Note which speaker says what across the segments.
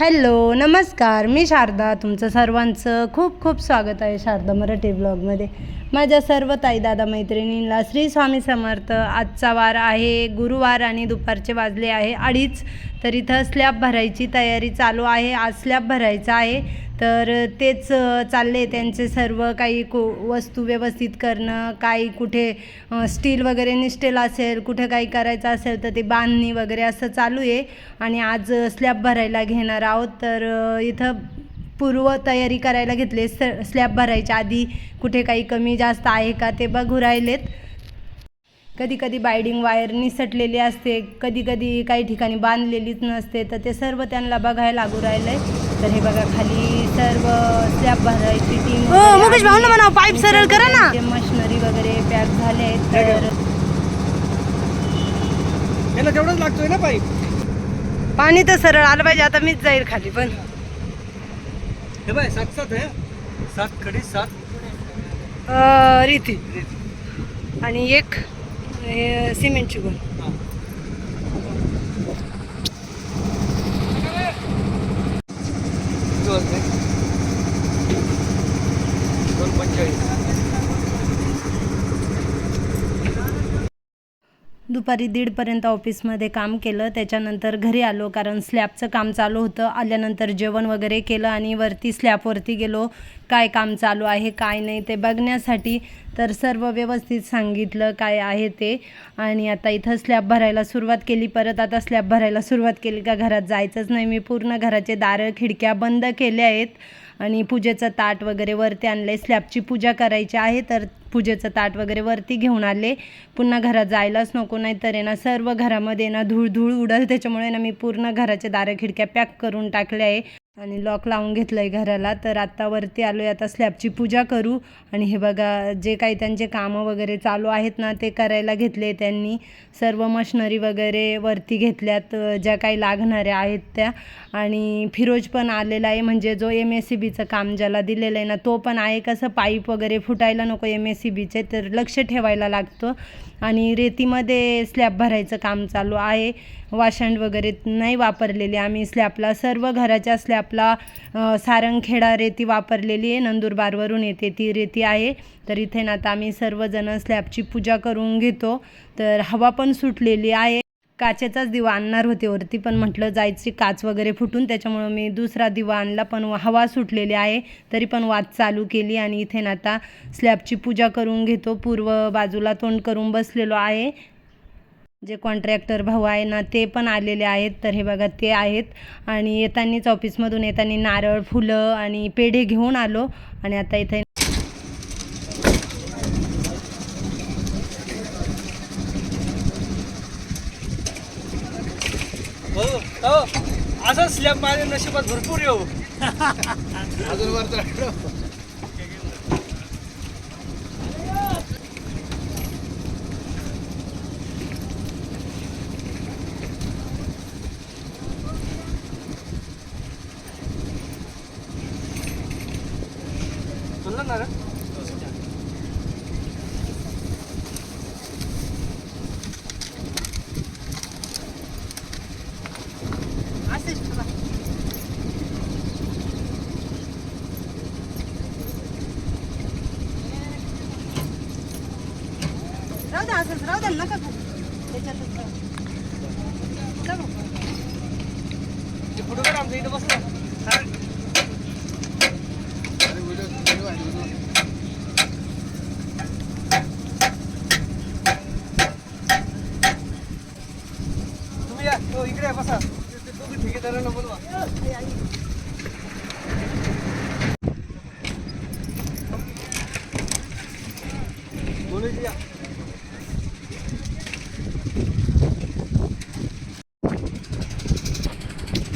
Speaker 1: Hello नमस्कार. मी शारदा तुमचं सर्वांचं खूप खूप स्वागत आहे शारदा मराठी ब्लॉगमध्ये. माझ्या सर्व ताई दादा मैत्रिणींना श्री स्वामी समर्थ आजचा वार आहे गुरुवार आणि दुपारचे वाजले आहे अडीच तर इथं स्लॅब भरायची तयारी चालू आहे आज स्लॅब भरायचा आहे. तर तेच चालले त्यांचे सर्व काही को वस्तू व्यवस्थित करणं काही कुठे स्टील वगैरे निष्ठेल असेल कुठे काही करायचं असेल तर ते बांधणी वगैरे असं चालू आहे. आणि आज स्लॅब भरायला घेणार आहोत. तर इथं पूर्व तयारी करायला घेतले स स्लॅब भरायच्या आधी कुठे काही कमी जास्त आहे का ते बघू राहिलेत. कधी कधी बायडिंग वायर निसटलेली असते. कधी कधी काही ठिकाणी बांधलेलीच नसते. तर ते सर्व त्यांना बघायला लागू राहिलंय. तर हे बघा खाली सर्व स्लॅब भरायची टीम
Speaker 2: हो, मुकेश भाऊंना म्हणा, pipe सरळ करा ना.
Speaker 1: मशिनरी वगैरे पॅक झाले आहेत तर
Speaker 3: याला तेवढंच लागतोय ना पाईप
Speaker 2: पाणी तर सरळ आलं पाहिजे आता मीच जाईल खाली पण.
Speaker 3: हे बाय सात सात आहे सात खडी सात.
Speaker 2: अं, रीती. आणि एक हे, सिमेंटची गोल.
Speaker 3: किती वाजले दोन पंचेचाळीस.
Speaker 1: दुपारी दीडपर्यंत ऑफिसमध्ये काम केलं. त्याच्यानंतर घरी आलो कारण स्लॅबचं काम चालू होतं. आल्यानंतर जेवण वगैरे केलं आणि वरती स्लॅबवरती गेलो. काय काम चालू आहे काय नाही ते बघण्यासाठी तर सर्व व्यवस्थित सांगितलं काय आहे ते. आणि आता इथं स्लॅब भरायला सुरुवात केली. परत आता स्लॅब भरायला सुरुवात केली का घरात जायचंच नाही. मी पूर्ण घराचे दारं खिडक्या बंद केल्या आहेत. आणि पूजेचं ताट वगैरे वरती आणले स्लॅबची पूजा करायची आहे तर पूजेचं ताट वगैरे वरती घेऊन आले. पुन्हा घरात जायलाच नको नाही तर आहे ना सर्व घरामध्ये ना धूळ धूळ उडल. त्याच्यामुळे ना मी पूर्ण घराचे दारं खिडक्या पॅक करून टाकल्या आहे. आणि लॉक लावून घेतलं आहे घराला. तर आत्ता वरती आलो आहे आता स्लॅबची पूजा करू. आणि हे बघा जे काही त्यांचे कामं वगैरे चालू आहेत ना ते करायला घेतले त्यांनी. सर्व मशनरी वगैरे वरती घेतल्यात ज्या काही लागणाऱ्या आहेत त्या. आणि फिरोज पण आलेला आहे म्हणजे जो एम एस सी बीचं काम ज्याला दिलेलं आहे ना तो पण आहे. कसं पाईप वगैरे फुटायला नको एम एस सी बीचे तर लक्ष ठेवायला लागतं. आणि रेतीमध्ये स्लॅब भरायचं काम चालू आहे. वाशंड वगैरे नाही वापरलेली आम्ही स्लॅबला सर्व घराच्या स्लॅबला सारंगखेडा रेती वापरलेली आहे. नंदुरबारवरून येते ती रेती आहे. तर इथे ना आता आम्ही सर्वजण स्लॅबची पूजा करून घेतो. तर हवा पण सुटलेली आहे. काचेचाच दिवा आणणार होते वरती पण म्हटलं जायची काच वगैरे फुटून त्याच्यामुळं मी दुसरा दिवा आणला पण हवा सुटलेली आहे तरी पण वाद चालू केली आणि इथे ना आता स्लॅबची पूजा करून घेतो. पूर्व बाजूला तोंड करून बसलेलो आहे. जे कॉन्ट्रॅक्टर भाऊ आहे ना ते पण आलेले आहेत. तर हे बघा ते आहेत. आणि येतानीच ऑफिसमधून येतानी नारळ फुलं आणि पेढे घेऊन आलो. आणि आता इथे
Speaker 3: हो हो असं स्लॅब माझ्या नशिबात भरपूर येऊ अजून वर चढलो. म्हणलं ना
Speaker 2: राहू द्या असंच राहू द्या नका खाली. त्याच्यातच राहू. जा
Speaker 3: फोटो काढ आमच्या इथं बसला. तुम्ही या हो, इकडे या, बसा. ते- ठेकेदारांना बोलवा. बोलू या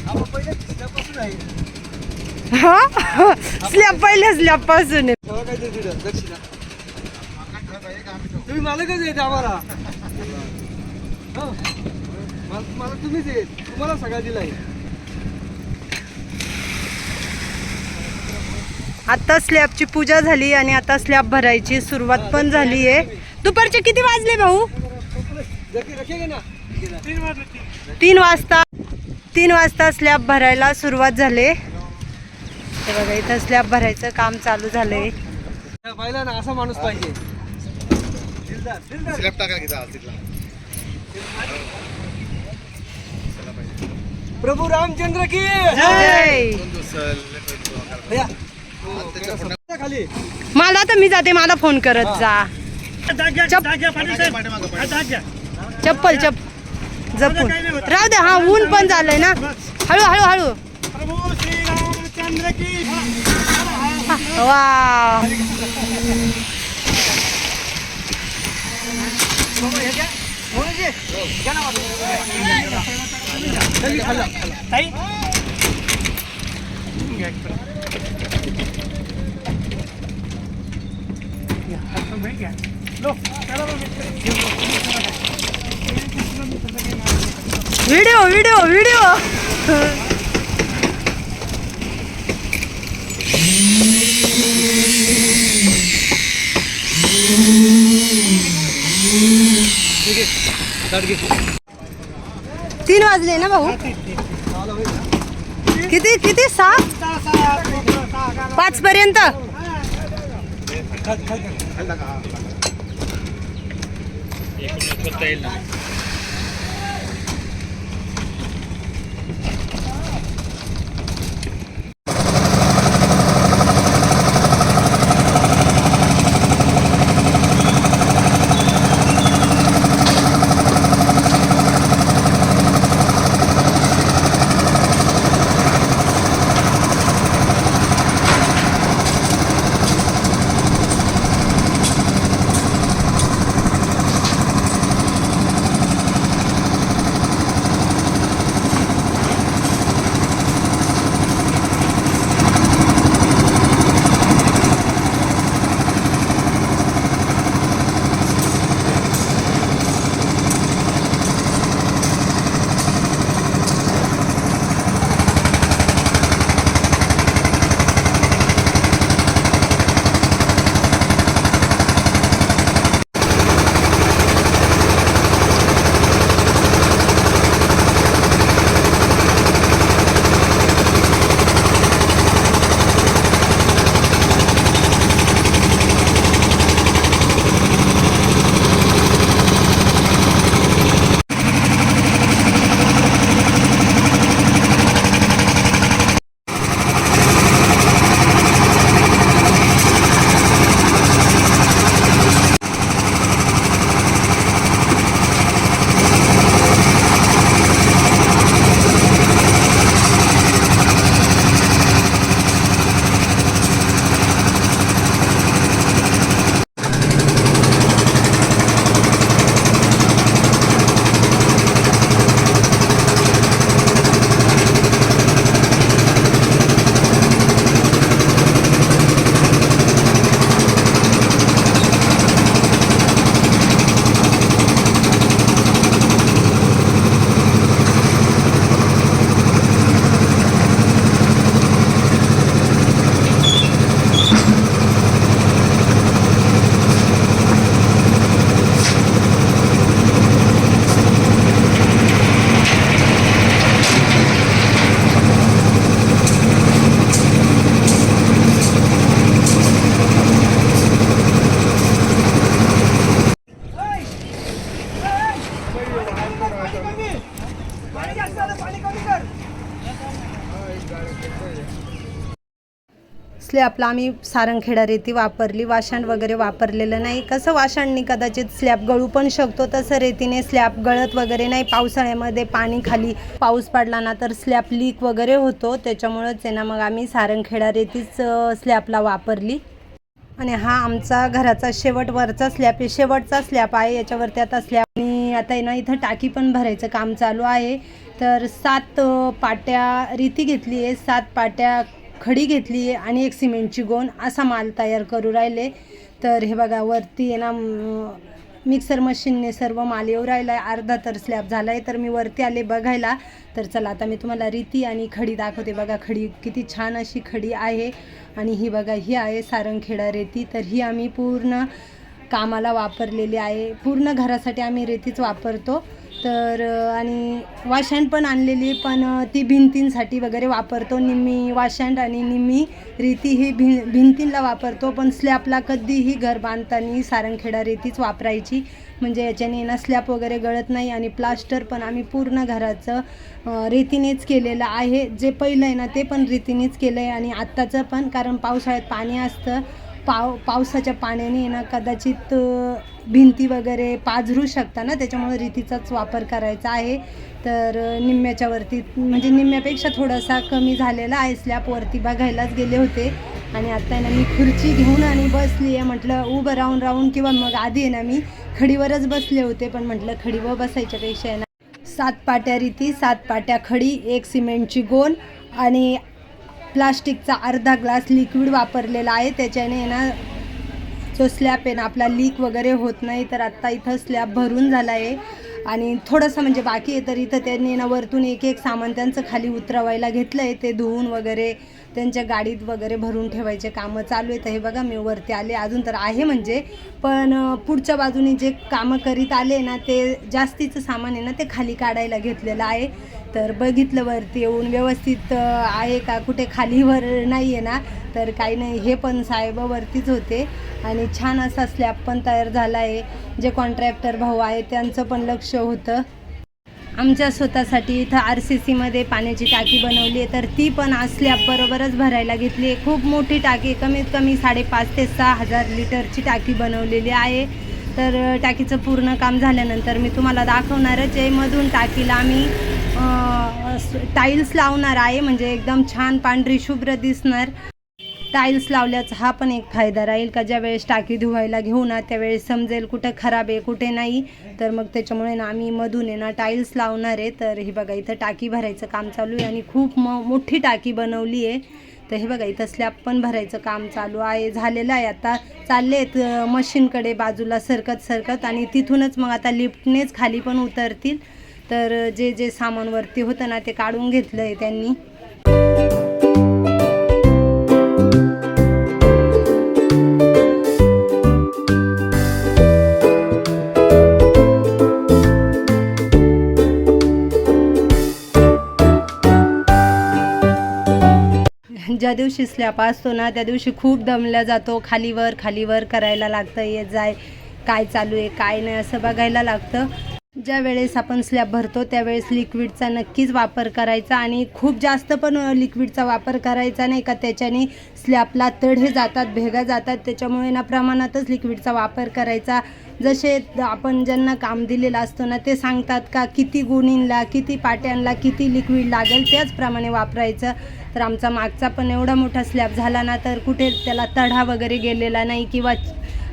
Speaker 3: आपण पहिले तिसऱ्यापासून आहे
Speaker 2: हा? स्लॅब पहिल्या
Speaker 3: स्लॅबपासून. तुम्ही मालकच आहेत आम्हाला. मला मला तुम्हीच आहेत. तुम्हाला सगळा दिलाय
Speaker 2: आता स्लॅबची पूजा झाली आणि आता स्लॅब भरायची सुरुवात पण झाली आहे. दुपारचे किती वाजले भाऊ?
Speaker 3: जकी रखेगे ना. तीन वाजले
Speaker 2: तीन वाजता.
Speaker 1: तीन वाजता स्लॅब भरायला सुरुवात झाली. हे बघा इथं स्लॅब भरायचं काम चालू झालंय.
Speaker 3: पाहिला ना असा माणूस पाहिजे.
Speaker 4: स्लॅब टाकायला
Speaker 3: प्रभू रामचंद्र की खाली.
Speaker 1: मला तर मी जाते मला फोन करत जा. चप्पल चप जपून. राहू दे हा ऊन पण झालंय ना. हळू हळू हळू. वा व्हिडिओ व्हिडिओ व्हिडिओ
Speaker 3: काढ घे.
Speaker 1: तीन वाजले ना भाऊ? किती किती? सहा? पाच पर्यंत? स्लॅबला आम्ही सारंगखेडा रेती वापरली वाषण वगैरे वापरलेलं नाही. कसं वाशणनी कदाचित स्लॅब गळू पण शकतो तसं रेतीने स्लॅब गळत वगैरे नाही. पावसाळ्यामध्ये पाणी खाली पाऊस पडला ना तर स्लॅब लीक वगैरे होतो. त्याच्यामुळंच आहे ना मग आम्ही सारंगखेडा रेतीच स्लॅबला वापरली. आणि हा आमचा घराचा शेवट वरचा स्लॅब आहे. शेवटचा स्लॅब आहे. याच्यावरती आता स्लॅब आणि आता आहे ना इथं टाकी पण भरायचं काम चालू आहे. तर सात पाट्या रीती घेतली आहे सात पाट्या खडी घेतली आहे आणि एक सिमेंटची गोण असा माल तयार करू राहिले. तर हे बघा वरती आहे ना मिक्सर मशीनने सर्व माल येऊ राहिला आहे अर्धा तर स्लॅब झाला आहे तर मी वरती आले बघायला. तर चला आता मी तुम्हाला रीती आणि खडी दाखवते. बघा खडी किती छान अशी खडी आहे. आणि ही बघा ही आहे सारंगखेडा रेती. तर ही आम्ही पूर्ण कामाला वापरलेली आहे. पूर्ण घरासाठी आम्ही रेतीच वापरतो. तर आणि वाशण पण आणलेली पण ती भिंतींसाठी वगैरे वापरतो. निम्मी वाशण आणि निम्मी रेती ही भि भिंतींला वापरतो. पण स्लॅपला कधीही घर बांधताना सारंगखेडा रेतीच वापरायची. म्हणजे याच्याने ना स्लॅप वगैरे गळत नाही आणि प्लास्टर पण आम्ही पूर्ण घराचं रेतीनेच केलेलं आहे. जे पहिलं आहे ना ते पण रेतीनेच केलं आहे आणि आत्ताचं पण कारण पावसाळ्यात पाणी असतं. पाव पावसाच्या पाण्याने ना कदाचित भिंती वगैरे पाझरू शकता ना त्याच्यामुळे रीतीचाच वापर करायचा आहे. तर निम्म्याच्या वरती म्हणजे निम्म्यापेक्षा थोडासा कमी झालेला आहे स्लॅपवरती बघायलाच गेले होते. आणि आता आहे ना मी खुर्ची घेऊन आणि बसली आहे. म्हटलं उभं राहून राहून किंवा मग आधी आहे ना मी खडीवरच बसले होते. पण म्हटलं खडीवर बसायच्यापेक्षा आहे ना सात पाट्या रीती सात पाट्या खडी एक सिमेंटची गोल आणि प्लास्टिकचा अर्धा ग्लास लिक्विड वापरलेला आहे. त्याच्याने ना जो स्लॅब आहे ना आपला लीक वगैरे होत नाही. तर आत्ता इथं स्लॅब भरून झाला आहे आणि थोडंसं म्हणजे बाकी आहे तर इथं त्यांनी ना वरतून एक एक सामान त्यांचं खाली उतरवायला घेतलं आहे ते धुवून वगैरे त्यांच्या गाडीत वगैरे भरून ठेवायचे कामं चालू आहेत. हे बघा मी वरती आले. अजून तर आहे म्हणजे पण पुढच्या बाजूने जे कामं करीत आले ना ते जास्तीचं सामान आहे ना ते खाली काढायला घेतलेलं आहे. तर बघितलं वरती येऊन व्यवस्थित आहे का? कुठे खालीवर नाही आहे ना? तर काही नाही. हे पण साहेब वरतीच होते. आणि छान असा स्लॅब पण तयार झाला आहे जे कॉन्ट्रॅक्टर भाऊ आहे त्यांचं पण लक्ष होतं. आमच्या स्वतःसाठी इथं आर सी सीमध्ये पाण्याची टाकी बनवली आहे. तर ती पण आज स्लॅबबरोबरच भरायला घेतली आहे. खूप मोठी टाकी कमीत कमी साडेपाच ते सहा हजार लिटरची टाकी बनवलेली आहे. तर टाकीचं पूर्ण काम झाल्यानंतर मी तुम्हाला दाखवणारच आहे. मधून टाकीला आम्ही टाईल्स लावणार आहे म्हणजे एकदम छान पांढरी शुभ्र दिसणार. टाईल्स लावल्याचा हा पण एक फायदा राहील का ज्या वेळेस टाकी धुवायला घेऊ ना त्यावेळेस समजेल कुठं खराब आहे कुठे नाही. तर मग त्याच्यामुळे ना आम्ही मधून आहे ना टाईल्स लावणार आहे. तर हे बघा इथं टाकी भरायचं काम चालू आहे आणि खूप म मोठी टाकी बनवली आहे. तर हे बघा इथं स्लॅब पण भरायचं काम चालू आहे झालेलं आहे आता. चालले आहेत मशीनकडे बाजूला सरकत सरकत आणि तिथूनच मग आता लिफ्टनेच खाली पण उतरतील. तर जे जे सामान वरती होतं ना ते काढून घेतलं आहे त्यांनी. ज्या दिवशी स्लॅप असतो ना त्या दिवशी खूप दमल्या जातो. खालीवर खालीवर करायला लागतं ये जाय काय चालू आहे काय नाही असं बघायला लागतं. ज्या वेळेस आपण स्लॅब भरतो त्यावेळेस लिक्विडचा नक्कीच वापर करायचा आणि खूप जास्त पण लिक्विडचा वापर करायचा नाही का? त्याच्याने स्लॅबला तडे जातात भेगा जातात. त्याच्यामुळे ना प्रमाणातच लिक्विडचा वापर करायचा. जसे आपण ज्यांना काम दिलेलं असतो ना ते सांगतात का किती गुणींला किती पाट्यांना किती लिक्विड लागेल त्याचप्रमाणे वापरायचं. तर आमचा मागचा पण एवढा मोठा स्लॅब झाला ना तर कुठे त्याला तढा वगैरे गेलेला नाही किंवा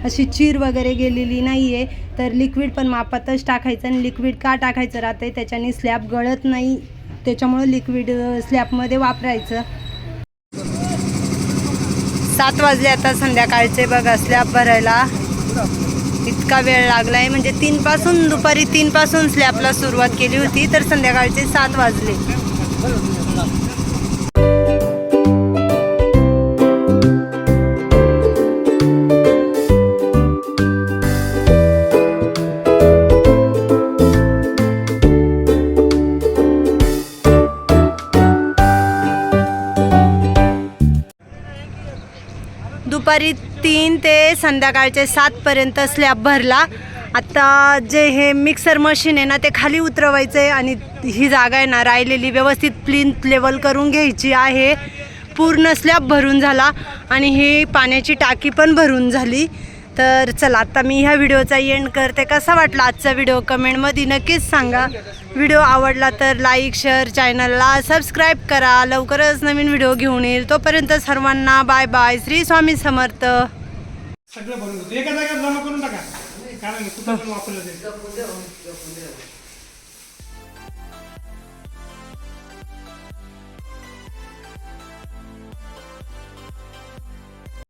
Speaker 1: अशी चीर वगैरे गेलेली नाही आहे तर लिक्विड पण मापातच टाकायचं आणि लिक्विड का टाकायचं राहतं आहे त्याच्याने स्लॅब गळत नाही. त्याच्यामुळं लिक्विड स्लॅबमध्ये वापरायचं. सात वाजले आता संध्याकाळचे. बघा स्लॅब भरायला इतका वेळ लागला आहे म्हणजे तीनपासून दुपारी तीनपासून स्लॅबला सुरुवात केली होती तर संध्याकाळचे सात वाजले. दुपारी तीन ते संध्याकाळचे सातपर्यंत स्लॅब भरला. आता जे हे मिक्सर मशीन आहे ना ते खाली उतरवायचं आहे आणि ही जागा आहे ना राहिलेली व्यवस्थित प्लिंथ लेवल करून घ्यायची आहे. पूर्ण स्लॅब भरून झाला आणि ही पाण्याची टाकी पण भरून झाली. तर चला आता मी ह्या व्हिडिओचा एंड करते. कसा वाटला आजचा व्हिडिओ? कमेंटमध्ये नक्कीच सांगा. व्हिडिओ आवडला तर लाईक शेअर चॅनलला सबस्क्राईब करा. लवकरच नवीन व्हिडिओ घेऊन येईल. तोपर्यंत सर्वांना बाय बाय श्री स्वामी समर्थ.
Speaker 5: सगळं एका जागा जमा करून टाका. कारण